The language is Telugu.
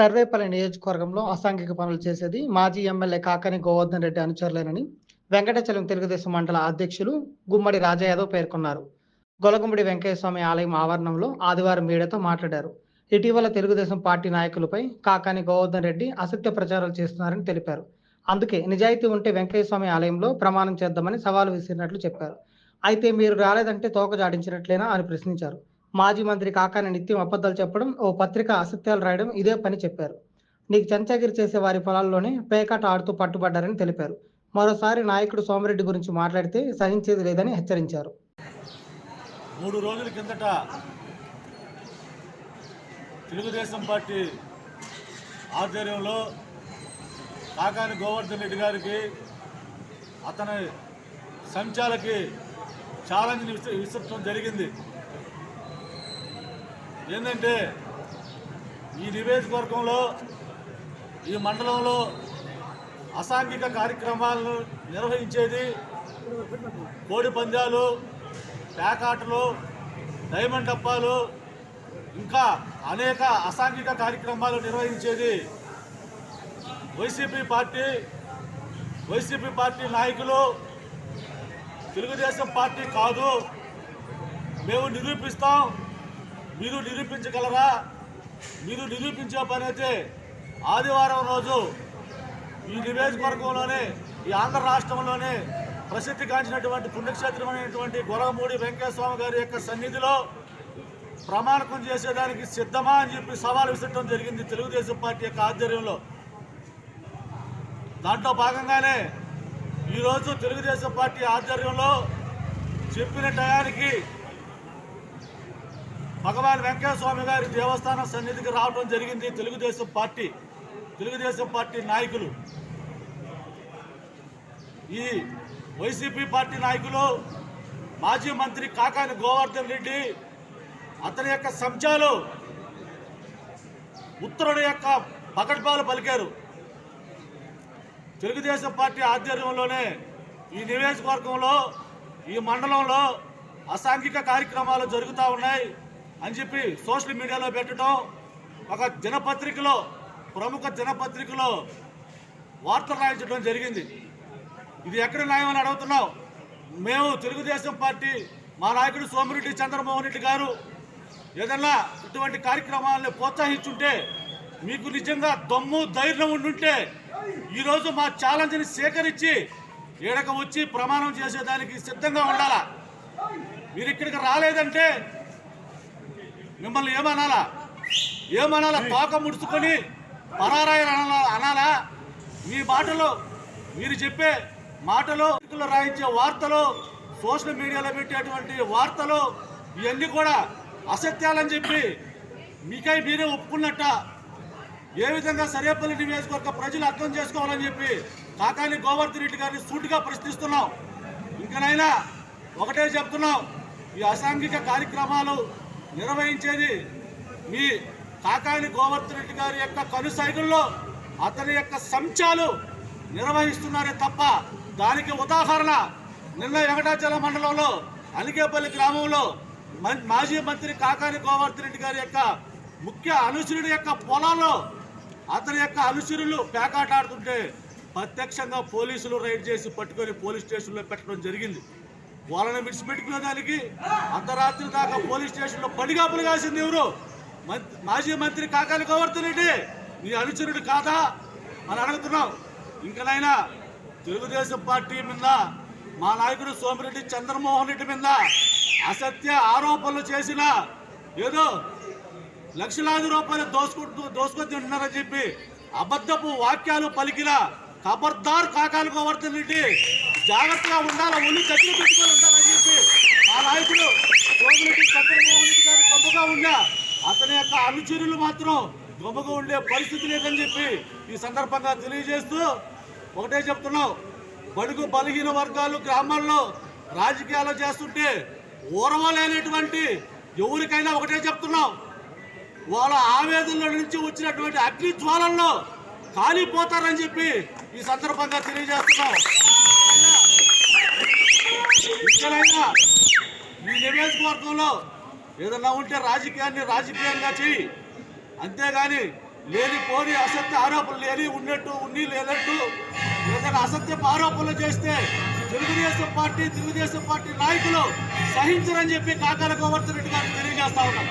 సర్వేపల్లి నియోజకవర్గంలో అసాంఘిక పనులు చేసేది మాజీ ఎమ్మెల్యే కాకని గోవర్ధన్ రెడ్డి అనుచరులేనని వెంకటచలం తెలుగుదేశం మండల అధ్యక్షులు గుమ్మడి రాజా యాదవ్ పేర్కొన్నారు. గొలగుమ్మడి వెంకయ్యస్వామి ఆలయం ఆవరణంలో ఆదివారం మీడియాతో మాట్లాడారు. ఇటీవల తెలుగుదేశం పార్టీ నాయకులపై కాకాని గోవర్ధన్ రెడ్డి అసత్య ప్రచారాలు చేస్తున్నారని తెలిపారు. అందుకే నిజాయితీ ఉంటే వెంకయ్యస్వామి ఆలయంలో ప్రమాణం చేద్దామని సవాలు విసిరినట్లు చెప్పారు. అయితే మీరు రాలేదంటే తోక జాడించినట్లేనా అని ప్రశ్నించారు. మాజీ మంత్రి కాకాని నిత్యం అబద్ధాలు చెప్పడం ఓ పత్రిక అసత్యాలు రాయడం ఇదే పని చెప్పారు. నీకు చెంచగిరి చేసే వారి పొలాల్లోనే పేకాట ఆడుతూ పట్టుబడ్డారని తెలిపారు. మరోసారి నాయకుడు సోమిరెడ్డి గురించి మాట్లాడితే సహించేది లేదని హెచ్చరించారు. మూడు రోజుల కిందట తెలుగుదేశం పార్టీ ఆధ్వర్యంలో కాకాని గోవర్ధన్ రెడ్డి గారికి అతని సంచాలకి ఛాలెంజ్ విసి విసర్చడం జరిగింది. ఏంటంటే ఈ నియోజకవర్గంలో ఈ మండలంలో అసాంఘిక కార్యక్రమాలను నిర్వహించేది కోడి పందాలు పేకాటలు డైమండ్ డప్పాలు ఇంకా అనేక అసాంఘిక కార్యక్రమాలు నిర్వహించేది వైసీపీ పార్టీ వైసీపీ పార్టీ నాయకులు తెలుగుదేశం పార్టీ కాదు. మేము నిరూపిస్తాం. మీరు నిరూపించగలరా? మీరు నిరూపించే పని అయితే ఆదివారం రోజు ఈ నియోజకవర్గంలోనే ఈ ఆంధ్ర రాష్ట్రంలోనే ప్రసిద్ధి గాంచినటువంటి పుణ్యక్షేత్రం పుణ్యక్షేత్రమైనటువంటి గొరవమూడి వెంకటస్వామి గారి యొక్క సన్నిధిలో ప్రమాణకం చేసేదానికి సిద్ధమా అని చెప్పి సవాలు విసరడం జరిగింది తెలుగుదేశం పార్టీ యొక్క ఆధ్వర్యంలో. దాంట్లో భాగంగానే ఈరోజు తెలుగుదేశం పార్టీ ఆధ్వర్యంలో చెప్పిన టయానికి భగవాన్ వెంకయ్య స్వామి గారి దేవస్థానం సన్నిధికి రావడం జరిగింది తెలుగుదేశం పార్టీ తెలుగుదేశం పార్టీ నాయకులు. ఈ వైసీపీ పార్టీ నాయకులు మాజీ మంత్రి కాకాని గోవర్ధన్ రెడ్డి అతని యొక్క సంచాలు ఉత్తరుడు యొక్క పకడ్బాలు పలికారు. తెలుగుదేశం పార్టీ ఆధ్వర్యంలోనే ఈ నియోజకవర్గంలో ఈ మండలంలో అసాంఘిక కార్యక్రమాలు జరుగుతూ ఉన్నాయి. అని చెప్పి సోషల్ మీడియాలో పెట్టడం ఒక దినపత్రికలో ప్రముఖ దినపత్రికలో వార్తలు రాయించడం జరిగింది. ఇది ఎక్కడ న్యాయం అని మేము తెలుగుదేశం పార్టీ మా నాయకుడు సోమిరెడ్డి చంద్రమోహన్ రెడ్డి గారు ఏదన్నా ఇటువంటి కార్యక్రమాలను ప్రోత్సహించుంటే మీకు నిజంగా దమ్ము ధైర్యం ఉండుంటే ఈరోజు మా ఛాలెంజ్ని సేకరించి ఈడక వచ్చి ప్రమాణం చేసేదానికి సిద్ధంగా ఉండాలా? మీరు ఇక్కడికి రాలేదంటే మిమ్మల్ని ఏమనాలా? ఏమనాలా? తోక ముడుచుకొని పరారాయని అనాలా? అనాలా? మీ మాటలు మీరు చెప్పే మాటలు రాయించే వార్తలు సోషల్ మీడియాలో పెట్టేటువంటి వార్తలు ఇవన్నీ కూడా అసత్యాలని చెప్పి మీకై మీరే ఒప్పుకున్నట్ట. ఏ విధంగా సరేపల్లి నియోజకవర్గ ప్రజలు అర్థం చేసుకోవాలని చెప్పి కాకాని గోవర్ధన్ రెడ్డి గారిని సూటిగా ప్రశ్నిస్తున్నాం. ఇంకనైనా ఒకటే చెప్తున్నాం. ఈ అసాంఘిక కార్యక్రమాలు నిర్వహించేది మీ కాకాని గోవర్ధన్ రెడ్డి గారి యొక్క కనుసైగుల్లో అతని యొక్క సంచాలు నిర్వహిస్తున్నారే తప్ప దానికి ఉదాహరణ నిన్న వెంకటాచల మండలంలో అలిగేపల్లి గ్రామంలో మం- మాజీ మంత్రి కాకాని గోవర్ధన్ రెడ్డి గారి యొక్క ముఖ్య అనుచరుడి యొక్క పొలాల్లో అతని యొక్క అనుచరులు పేకాటాడుతుంటే ప్రత్యక్షంగా పోలీసులు రైడ్ చేసి పట్టుకొని పోలీస్ స్టేషన్లో పెట్టడం జరిగింది. వాళ్ళని విడిచిపెట్టుకునే దానికి అర్ధరాత్రి దాకా పోలీస్ స్టేషన్లో పడిగాపులు కాసింది ఎవరు? మాజీ మంత్రి కాకాని గోవర్ధన్ రెడ్డి. నీ అనుచరుడు కాదా? అని అడుగుతున్నాం. ఇంకనైనా తెలుగుదేశం పార్టీ మీద మా నాయకుడు సోమిరెడ్డి చంద్రమోహన్ రెడ్డి మీద అసత్య ఆరోపణలు చేసిన ఏదో లక్షలాది రూపాయలు దోసుకుంటూ దోసుకొని ఉన్నారని చెప్పి అబద్ధపు వాక్యాలు పలికిన ఖబర్దార్ కాకాలు గోవర్ధన్ రెడ్డి జాగ్రత్తగా ఉండాలి. ఒళ్ళు కత్తిలు పెట్టుకొని ఉండాలని చెప్పి ఆ నాయకుడు సోమిరెడ్డి చంద్రబాబు రెడ్డి గారు గొప్పగా ఉన్నా. అతని యొక్క అనుచరులు మాత్రం గొప్పగా ఉండే పరిస్థితి లేదని చెప్పి ఈ సందర్భంగా తెలియజేస్తూ ఒకటే చెప్తున్నాం. బడుగు బలహీన వర్గాలు గ్రామాల్లో రాజకీయాలు చేస్తుంటే ఊరవలేనటువంటి ఎవరికైనా ఒకటే చెప్తున్నాం. వాళ్ళ ఆవేదనల నుంచి వచ్చినటువంటి అగ్ని జ్వాలల్లో కాలిపోతారని చెప్పి ఈ సందర్భంగా తెలియజేస్తున్నాం. ఇక్కడైనా ఈ నియోజకవర్గంలో ఏదన్నా ఉంటే రాజకీయాన్ని రాజకీయంగా చెయ్యి. అంతేగాని లేని పోని అసత్య ఆరోపణలు లేని ఉన్నట్టు ఉన్ని లేనట్టు ఏదైనా అసత్యపు ఆరోపణలు చేస్తే తెలుగుదేశం పార్టీ తెలుగుదేశం పార్టీ నాయకులు సహించరని చెప్పి కాకాల గోవర్ధన్ రెడ్డి గారికి తెలియజేస్తా ఉన్నాం